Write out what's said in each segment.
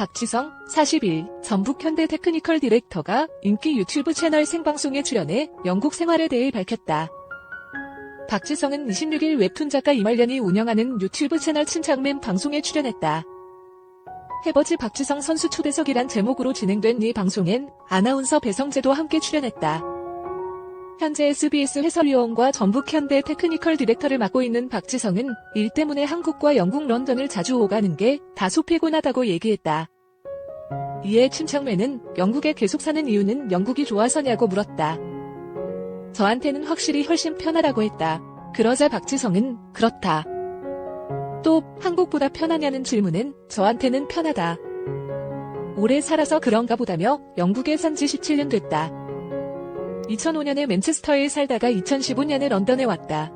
박지성, 41, 전북 현대 테크니컬 디렉터가 인기 유튜브 채널 생방송에 출연해 영국 생활에 대해 밝혔다. 박지성은 26일 웹툰 작가 이말년이 운영하는 유튜브 채널 침착맨 방송에 출연했다. 해버즈 박지성 선수 초대석이란 제목으로 진행된 이 방송엔 아나운서 배성재도 함께 출연했다. 현재 SBS 해설위원과 전북 현대 테크니컬 디렉터를 맡고 있는 박지성은 일 때문에 한국과 영국 런던을 자주 오가는 게 다소 피곤하다고 얘기했다. 이에 침착맨은 영국에 계속 사는 이유는 영국이 좋아서냐고 물었다. 저한테는 확실히 훨씬 편하다고 했다. 그러자 박지성은 그렇다. 또 한국보다 편하냐는 질문엔 저한테는 편하다. 오래 살아서 그런가 보다며 영국에 산 지 17년 됐다. 2005년에 맨체스터에 살다가 2015년에 런던에 왔다.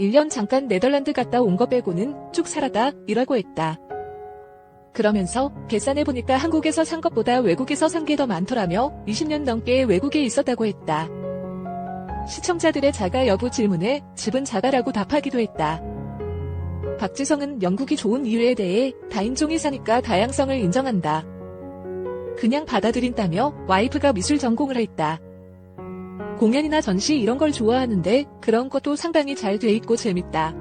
1년 잠깐 네덜란드 갔다 온 거 빼고는 쭉 살았다 이라고 했다. 그러면서 계산해 보니까 한국에서 산 것보다 외국에서 산 게 더 많더라며 20년 넘게 외국에 있었다고 했다. 시청자들의 자가 여부 질문에 집은 자가라고 답하기도 했다. 박지성은 영국이 좋은 이유에 대해 다인종이 사니까 다양성을 인정한다. 그냥 받아들인다며 와이프가 미술 전공을 했다. 공연이나 전시 이런 걸 좋아하는데 그런 것도 상당히 잘 돼 있고 재밌다.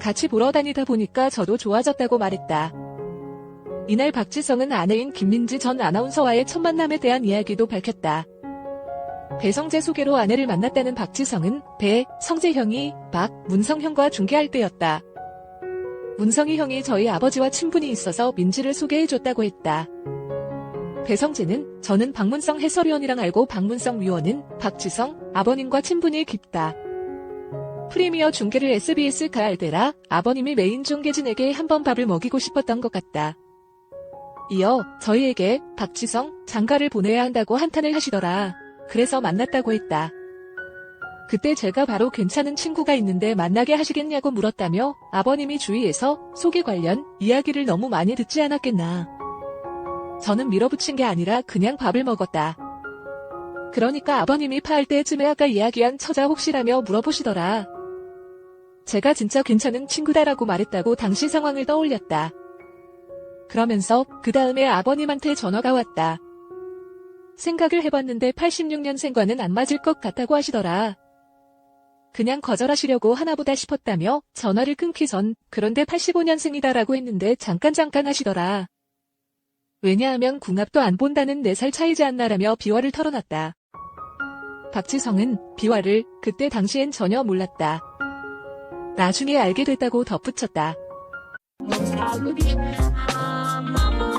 같이 보러 다니다 보니까 저도 좋아졌다고 말했다. 이날 박지성은 아내인 김민지 전 아나운서와의 첫 만남에 대한 이야기도 밝혔다. 배성재 소개로 아내를 만났다는 박지성은 배, 성재 형이 박, 문성 형과 중계할 때였다. 문성희 형이 저희 아버지와 친분이 있어서 민지를 소개해줬다고 했다. 배성재는 저는 박문성 해설위원이랑 알고 박문성 위원은 박지성 아버님과 친분이 깊다. 프리미어 중계를 SBS 가할 때라 아버님이 메인 중계진에게 한번 밥을 먹이고 싶었던 것 같다. 이어 저희에게 박지성 장가를 보내야 한다고 한탄을 하시더라. 그래서 만났다고 했다. 그때 제가 바로 괜찮은 친구가 있는데 만나게 하시겠냐고 물었다며 아버님이 주위에서 소개 관련 이야기를 너무 많이 듣지 않았겠나. 저는 밀어붙인 게 아니라 그냥 밥을 먹었다. 그러니까 아버님이 파할 때쯤에 아까 이야기한 처자 혹시라며 물어보시더라. 제가 진짜 괜찮은 친구다라고 말했다고 당시 상황을 떠올렸다. 그러면서 그 다음에 아버님한테 전화가 왔다. 생각을 해봤는데 86년생과는 안 맞을 것 같다고 하시더라. 그냥 거절하시려고 하나보다 싶었다며 전화를 끊기 전 그런데 85년생이다라고 했는데 잠깐 잠깐 하시더라. 왜냐하면 궁합도 안 본다는 4살 차이지 않나라며 비화를 털어놨다. 박지성은 비화를 그때 당시엔 전혀 몰랐다. 나중에 알게 됐다고 덧붙였다. Mama,